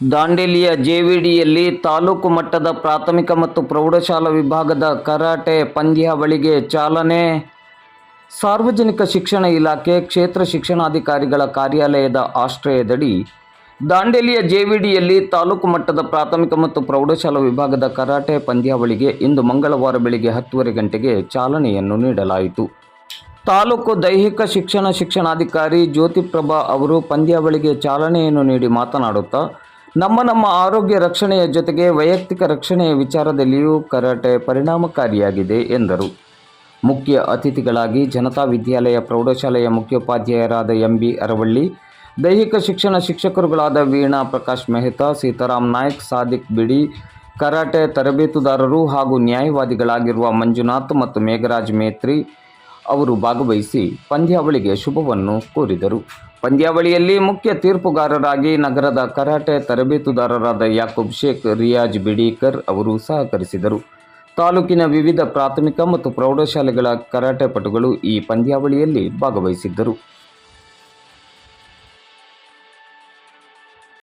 ದಾಂಡೇಲಿಯ ಜೆವಿಡಿಯಲ್ಲಿ ತಾಲೂಕು ಮಟ್ಟದ ಪ್ರಾಥಮಿಕ ಮತ್ತು ಪ್ರೌಢಶಾಲಾ ವಿಭಾಗದ ಕರಾಟೆ ಪಂದ್ಯಾವಳಿಗೆ ಚಾಲನೆ. ಸಾರ್ವಜನಿಕ ಶಿಕ್ಷಣ ಇಲಾಖೆ ಕ್ಷೇತ್ರ ಶಿಕ್ಷಣಾಧಿಕಾರಿಗಳ ಕಾರ್ಯಾಲಯದ ಆಶ್ರಯದಡಿ ದಾಂಡೇಲಿಯ ಜೆವಿಡಿಯಲ್ಲಿ ತಾಲೂಕು ಮಟ್ಟದ ಪ್ರಾಥಮಿಕ ಮತ್ತು ಪ್ರೌಢಶಾಲಾ ವಿಭಾಗದ ಕರಾಟೆ ಪಂದ್ಯಾವಳಿಗೆ ಇಂದು ಮಂಗಳವಾರ ಬೆಳಿಗ್ಗೆ ಹತ್ತುವರೆ ಗಂಟೆಗೆ ಚಾಲನೆಯನ್ನು ನೀಡಲಾಯಿತು. ತಾಲೂಕು ದೈಹಿಕ ಶಿಕ್ಷಣ ಶಿಕ್ಷಣಾಧಿಕಾರಿ ಜ್ಯೋತಿಪ್ರಭಾ ಅವರು ಪಂದ್ಯಾವಳಿಗೆ ಚಾಲನೆಯನ್ನು ನೀಡಿ ಮಾತನಾಡುತ್ತಾ ನಮ್ಮ ನಮ್ಮ ಆರೋಗ್ಯ ರಕ್ಷಣೆಯ ಜೊತೆಗೆ ವೈಯಕ್ತಿಕ ರಕ್ಷಣೆಯ ವಿಚಾರದಲ್ಲಿಯೂ ಕರಾಟೆ ಪರಿಣಾಮಕಾರಿಯಾಗಿದೆ ಎಂದರು. ಮುಖ್ಯ ಅತಿಥಿಗಳಾಗಿ ಜನತಾ ವಿದ್ಯಾಲಯ ಪ್ರೌಢಶಾಲೆಯ ಮುಖ್ಯೋಪಾಧ್ಯಾಯರಾದ ಎಂ ಬಿ ಅರವಳ್ಳಿ, ದೈಹಿಕ ಶಿಕ್ಷಣ ಶಿಕ್ಷಕರುಗಳಾದ ವೀಣಾ ಪ್ರಕಾಶ್ ಮೆಹ್ತಾ ಸೀತಾರಾಮ್ ನಾಯ್ಕ್, ಸಾದಿಕ್ ಬಿಡಿ, ಕರಾಟೆ ತರಬೇತುದಾರರು ಹಾಗೂ ನ್ಯಾಯವಾದಿಗಳಾಗಿರುವ ಮಂಜುನಾಥ್ ಮತ್ತು ಮೇಘರಾಜ್ ಮೇತ್ರಿ ಅವರು ಭಾಗವಹಿಸಿ ಪಂದ್ಯಾವಳಿಗೆ ಶುಭವನ್ನು ಕೋರಿದರು. ಪಂದ್ಯಾವಳಿಯಲ್ಲಿ ಮುಖ್ಯ ತೀರ್ಪುಗಾರರಾಗಿ ನಗರದ ಕರಾಟೆ ತರಬೇತುದಾರರಾದ ಯಾಕೂಬ್ ಶೇಖ್, ರಿಯಾಜ್ ಬಿಡೀಕರ್ ಅವರು ಸಹಕರಿಸಿದರು. ತಾಲೂಕಿನ ವಿವಿಧ ಪ್ರಾಥಮಿಕ ಮತ್ತು ಪ್ರೌಢಶಾಲೆಗಳ ಕರಾಟೆ ಪಟುಗಳು ಈ ಪಂದ್ಯಾವಳಿಯಲ್ಲಿ ಭಾಗವಹಿಸಿದ್ದರು.